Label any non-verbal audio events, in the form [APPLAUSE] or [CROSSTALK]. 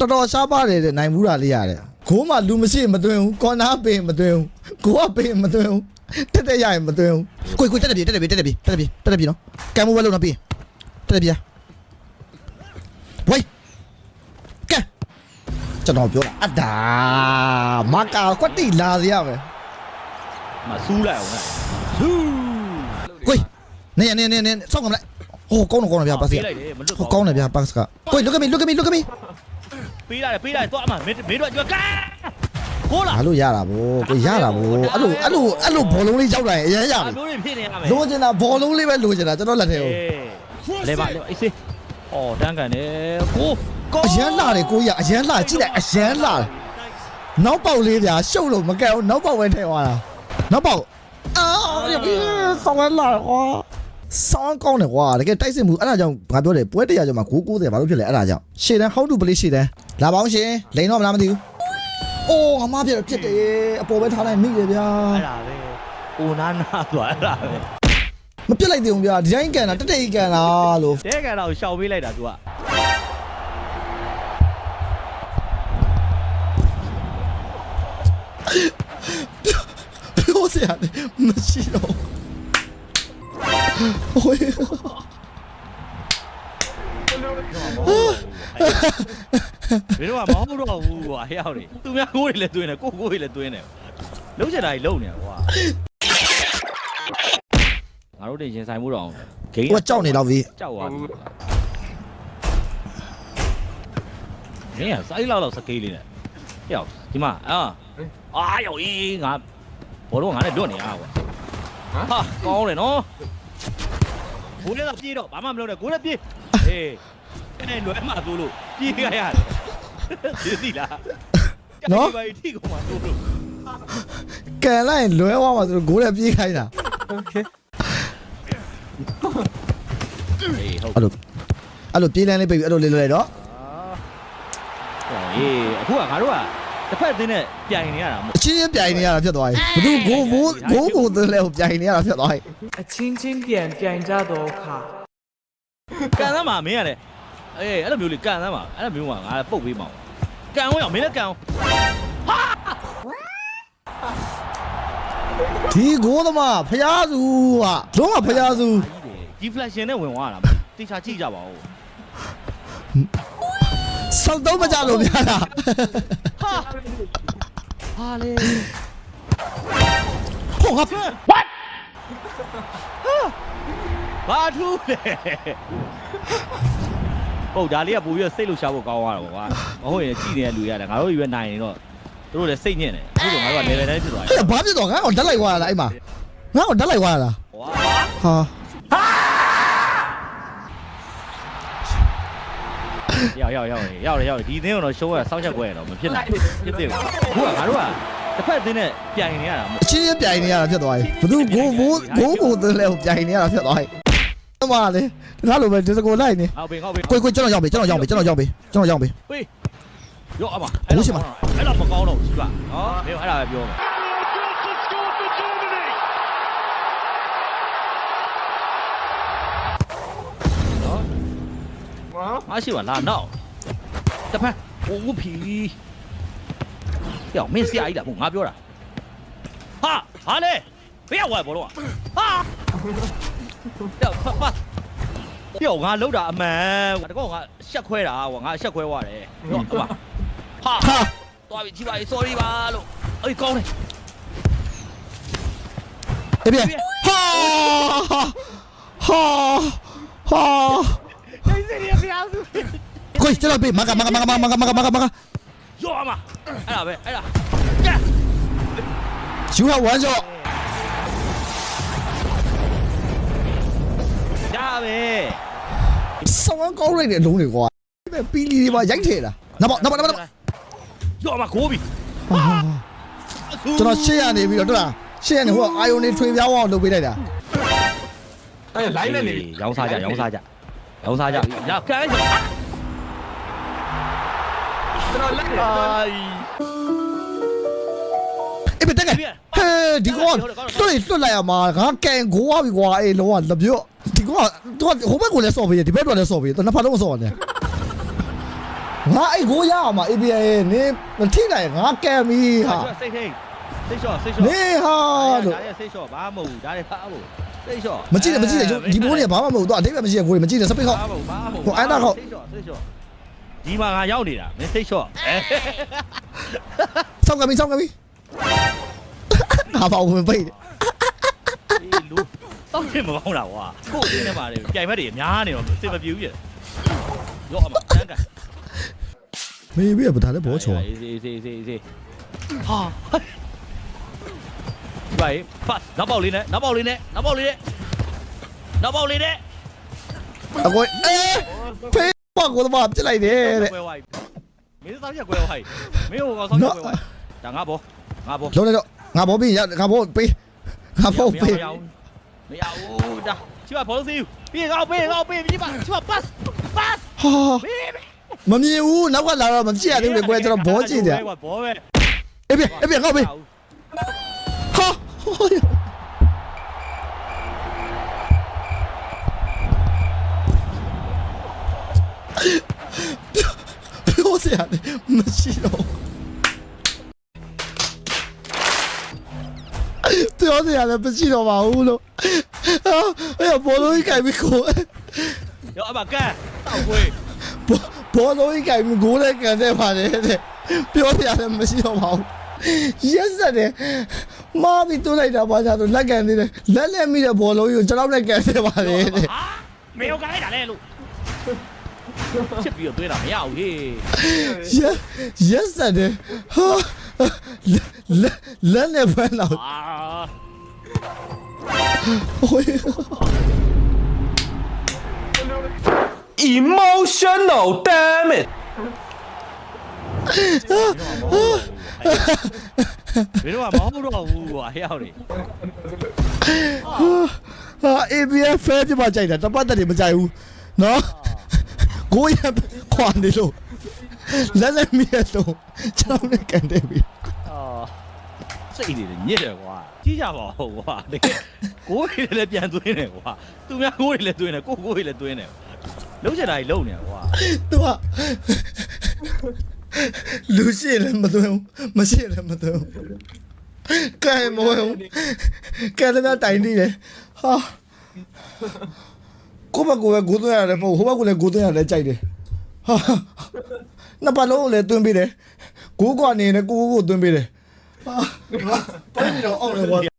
တော်တော်ရှားပါတယ်တဲ့နိုင်ဘူးတာလေးရတယ်ဂိုးမှလူမရှိမသွင်းဘူးကော်နာပင်မသွင်းဘူးဂိုးကပင်မသွင်းဘူးတက်တက်ရရင်မသွင်းဘူးကိုကိုတက်တက်ပြေတက်တက်ပြေတက်တက်ပြေတက်တက်ပြေတက်တက်ပြေနော်ကံမဝဲလို့နော်ပြေတက်တက်ပြေဝိုင်းကဲကျွန်တော်ပြောတာအဒါမကာကွက်တိလာစီရမယ်မဆူးလိုက်အောင်လားဆူးကိုနေနေနေနေစောင့်ကမလိုက်ဟိုကောင်းတော့ကောင်းတယ်ဗျာပါစီပေးလိုက်တယ်မလွတ်ဟိုကောင်းတယ်ဗျာပါစကကို look at me look at me look at me ပေးလိုက်တယ်ပေးလိုက်တော့အမမင်းမင်းတို့ကြွကားကိုလာဘာလို့ရတာဗောကိုရတာဗောအဲ့လိုအဲ့လိုအဲ့လိုဘောလုံးလေးရောက်လာရင်အရင်ရအပြီမျိုးတွေဖြစ်နေရမယ်လိုချင်တာဘောလုံးလေးပဲလိုချင်တာကျွန်တော်လက်ထဲကိုလေပါလေအေးစေးအော်တန်းကန်တယ်ကိုကိုအရန်လာတယ်ကိုကြီးကအရန်လာကြည့်လိုက်အရန်လာတယ်နောက်ပေါက်လေးဗျာရှုပ်လို့မကဲဘူးနောက်ပေါက်ပဲထည့်သွားတာနောက်ပေါက်အာရပြီဆောင်းလာကွာ ဆောင်းကောင်းတယ်ကွာတကယ်တိုက်စစ်မှုအဲ့ဒါကြောင့်ငါပြောတယ်ပွဲတရကြောင့်မှ9 90ဘာလို့ဖြစ်လဲအဲ့ဒါကြောင့်ရှေ့တန်း how to play ရှေ့တန်းလာပေါင်းရှင်လိန်တော့မလားမသိဘူးအိုးငါမပြတော့ဖြစ်တယ်အပေါ်ပဲထားလိုက်မိတယ်ဗျာအဲ့ဒါပဲအိုနာနာသွားအဲ့ဒါပဲမပြစ်လိုက်သေးဘူးဗျာဒီတိုင်းကန်တာတက်တက်ကြီးကန်တာလို့တဲကန်တော့ရှောင်ပေးလိုက်တာ तू ကပြောစရာလည်းမရှိတော့ ကမဟုတ်တော့ဘူးကွာဟဲ့ဟောက်နေသူများကိုယ်တွေလည်းတွင်းတယ်ကိုကိုယ်တွေလည်းတွင်းတယ်လုံးချင်တာကြီးလုံးနေတာကွာငါတို့တင်ရင်ဆိုင်မှုတော့ဂိမ်းဟိုကြောက်နေတော့ပြီကြောက်သွားပြီမင်းကစိုက်လောက်လောက်စကေးလေးနဲ့ဟဲ့ဟောက်ဒီမှာအာအာယောအေးငါဘောတော့ငါနဲ့လွတ်နေရကွာဟာကောင်းတယ်နော်ကိုလည်းပြေးတော့ဘာမှမလုပ်နဲ့ကိုလည်းပြေးဟေးအဲ့နဲ့လွယ်မှသို့လို့ပြေးရရတယ် ဒီသိလားနော်ဘာတီကိုမှသို့လို့ကန်လိုက်ရင်လွဲသွားမှာဆိုတော့ဂိုးလည်းပြေးခိုင်းတာဟေးဟုတ်အဲ့လိုအဲ့လိုပြေးလန်းလေးပိတ်ပြီးအဲ့လိုလေးလွယ်တော့ဟောအေးအခုကငါတို့ကတစ်ဖက်အသင်းနဲ့ပြိုင်နေရတာမဟုတ်အချင်းချင်းပြိုင်နေရတာဖြစ်သွားပြီဘသူဂိုးဘိုးဂိုးကိုသလဲကိုပြိုင်နေရတာဖြစ်သွားပြီအချင်းချင်းပြန်ပြိုင်ကြတော့ခါကန်သမ်းမှာမင်းရတယ်အေးအဲ့လိုမျိုး 哎，俺都没有你干，了嘛，俺都没有往俺宝贝嘛，干我要没得干。[LAUGHS] 提锅的嘛，拍鸭子啊，中啊，拍鸭子。你不来现在问我了，等下几 [LAUGHS] 家包？上都没家路边了。[LAUGHS] 哈，哈嘞。哈哈哈！哈，挖土嘞。 ဟုတ်ဒါလေးကပို့ပြီးတော့စိတ်လှုပ်ရှားဖို့ကောင်းသွားတာပေါ့ကွာမဟုတ်ရင်ကြည့်နေတဲ့လူရတယ်ငါတို့ရွယ်နိုင်ရင်တော့တို့လည်းစိတ်ညစ်တယ်အခုတော့ငါတို့က level တိုင်းဖြစ်သွားပြီအဲ့ဘာဖြစ်တော့ငါ့ကိုဓာတ်လိုက်သွားတာလားအဲ့မှာငါ့ကိုဓာတ်လိုက်သွားတာလားဝါဟာရောက်ရောက်ရောက်ရောက်ရောက်ဒီသင်းကတော့ရှုံးရစောင့်ချက်ကွဲရတော့မဖြစ်နိုင်ဖြစ်ဖြစ်အခုကငါတို့ကတစ်ဖက်အသင်းနဲ့ပြိုင်နေရတာမဟုတ်အချင်းချင်းပြိုင်နေရတာဖြစ်သွားပြီဘသူဂိုးဘိုးဂိုးကိုသလဲကိုပြိုင်နေရတာဖြစ်သွားပြီ အမလေးဒါလိုပဲဒီစကိုလိုက်နေဟောက်ပင်ဟောက်ပင်ကိုကိုကျွန်တော်ရောက်ပြီကျွန်တော်ရောက်ပြီကျွန်တော်ရောက်ပြီကျွန်တော်ရောက်ပြီဝေးရောအမဘိုးရှင်မအဲ့တော့မကောင်းတော့ဘူးကွာနော်မင်းအဲ့ဒါပဲပြောမယ် နော်မရှိပါလားနော်တဖက်ဟိုဝဖီယောမင်းဆရာကြီးလားဘုငါပြောတာဟာဟာလေဘယ်ရောက်သွားဘောလုံးဟာယောဖ တ်ဖတ်ယောငါလောက်တာအမှန်တကောငါရှက်ခွဲတာကွာငါရှက်ခွဲသွားတယ်ယောအမဟာဟာသွားပြီကြည့်ပါ sorry ပါလို့အေးကောင်းတယ်တပြည့်ဟာဟာဟာနေစရီဖျားစုကိုကျွန်တော်ပြီမကမကမကမကမကမကမကမကရောအမအဲ့ဒါပဲအဲ့ဒါကဲ you have one shot ဒါပဲဆောင်းကောင်းလိုက်တဲ့အလုံးတွေကွာပီလီတွေပါရိုက်ထဲတာနောက်ပေါ့နောက်ပေါ့နောက်ပေါ့ရောအမကိုပြီကျွန်တော်ရှေ့ရနေပြီးတော့တွေ့လားရှေ့ရနေဟိုအာယုန်နေထွေပြားအောင်လုပ်ပေးလိုက်တာအဲ့လိုင်းနဲ့နေရောင်းစားကြရောင်းစားကြရောင်းစားကြရကန်လိုက်ကျွန်တော်လက်နေအိုင်အေးမတက်ခဲ့ဟဲဒီကောတွေ့လွတ်လိုက်ရမှာငါကန်ကိုဝါပြီကွာအေးလောကလပြော့ ဒီကောသူကဟိုဘက်ကလည်းစော့ပေးတယ်ဒီဘက်ကလည်းစော့ပေးတယ်နှစ်ဖက်လုံးစော့တယ်ငါအဲ့ကိုရအောင်မ ABI ရဲ့နင်းမထိနိုင်ငါကံမီဟာစိတ်ထိတ်စိတ်လျှော့စိတ်လျှော့နေဟာလို့ဒါရဲ့စိတ်လျှော့ဘာမဟုတ်ဘူးဒါရဲ့ဘာမဟုတ်စိတ်လျှော့မကြည့်နဲ့မကြည့်နဲ့ဒီဘိုးတွေကဘာမှမဟုတ်တော့အတိတ်ပဲမကြည့်ရကိုတွေမကြည့်နဲ့စပိတ်ခေါက်ဘာမဟုတ်ဘာမဟုတ်ဟိုအိုင်နာခေါက်စိတ်လျှော့စိတ်လျှော့ဒီမှာငါရောက်နေတာမင်းစိတ်လျှော့အဲစောက်ကမီစောက်ကမီငါပါဝင်ပိတ်အေး လူစောင့်ချင်မကောင်းတာကွာကို့အင်းထဲမှာလေပြိုင်ဘက်တွေအများနေတော့အစင်မပြေဘူးပြရော့အမတန်းကန်မေးပြီးတော့ဒါလည်းဘောချောအေးအေးအေးအေးအေးဟာဒီပါပတ်နောက်ပေါက်လေးနဲ့နောက်ပေါက်လေးနဲ့နောက်ပေါက်လေးနဲ့နောက်ပေါက်လေးနဲ့အကွေအေးဖေးပေါ့ကိုတော့ပြစ်လိုက်တယ်တဲ့ကွဲဝိုင်းမင်းစောင့်ရက်ကွဲဝိုင်းမင်းဟိုကောင်စောင့်ရက်ကွဲဝိုင်းဒါငါဘောငါဘောလုံးလိုက်တော့ငါဘောပြီးငါဘောပေးငါဘောပေး မရဘူးဒါချီပါဘောစီပြေငေါပေးငေါပေးပြေပါချီပါပတ်ပတ်ဟာပေးမမြင်ဘူးနောက်ကလာတော့မကြည့်ရသေးဘူးလေကွယ်ကျွန်တော်ဘောကြည့်တယ်ဘောပဲအေးပြအေးပြငါပေးဟာပြောစရာမရှိတော့ ပြောစရာလည်းမရှိတော့ပါဘူးလို့အဲ့ဘောလုံးကြီးကြိုက်ပြီးကိုရောအမကန်တောက်ခွေးဘောလုံးကြီးကြိုက်ပြီးကိုလည်းကန်တဲ့ပါတယ်တဲ့ပြောစရာလည်းမရှိတော့ပါဘူးရက်စက်တယ်မားပြီးတွန်းလိုက်တာပါကြတော့လက်ကန်သေးတယ်လက်လက်မိတဲ့ဘောလုံးကြီးကိုကျွန်တော်လည်းကန်တဲ့ပါတယ်တဲ့ဟာမင်းကိုကန်လိုက်တာလေလို့ချစ်ပြီးတော့သွေးတာမရဘူးဟေးရက်ရက်စက်တယ်ဟာ လက်လက်နဲ့ဖမ်းတော့အာဟို emotional damn it မင်းတို့ကမဟုတ်တော့ဘူးကွာဟဲ့ရောက်နေဟာ ABF ဖဲပြမကြိုက်တာတပတ်တက်တယ်မကြိုက်ဘူးနော်ကိုရခွာနေလို့လက်လက်မိရတော့ကျွန်တော်လည်းကန်တယ်ပြီအာ စိတ်နေတယ်ညစ်တယ်ကွာကြီးကြပါဦးကွာတကယ်ကိုယ်တွေလည်းပြန်သွင်းတယ်ကွာသူများကိုယ်တွေလည်းသွင်းတယ်ကိုယ်ကိုယ်တွေလည်းသွင်းတယ်လုံးချင်တာကြီးလုံးနေကွာ သူကလူရှိရင်လည်းမသွင်းဘူးမရှိရင်လည်းမသွင်းဘူးကဲမဝင်ဘူးကဲလည်းတိုင်နေတယ်ဟာကိုမကိုပဲကိုသွင်းရတယ်မဟုတ်ဟိုဘက်ကလည်းကိုသွင်းရတယ်ကြိုက်တယ်ဟာနှစ်ပတ်လုံးကိုလည်းသွင်းပေးတယ်ကိုကွာနေနဲ့ကိုကိုကိုသွင်းပေးတယ် ဟာဘာလို့တော့အောင်လဲကွာ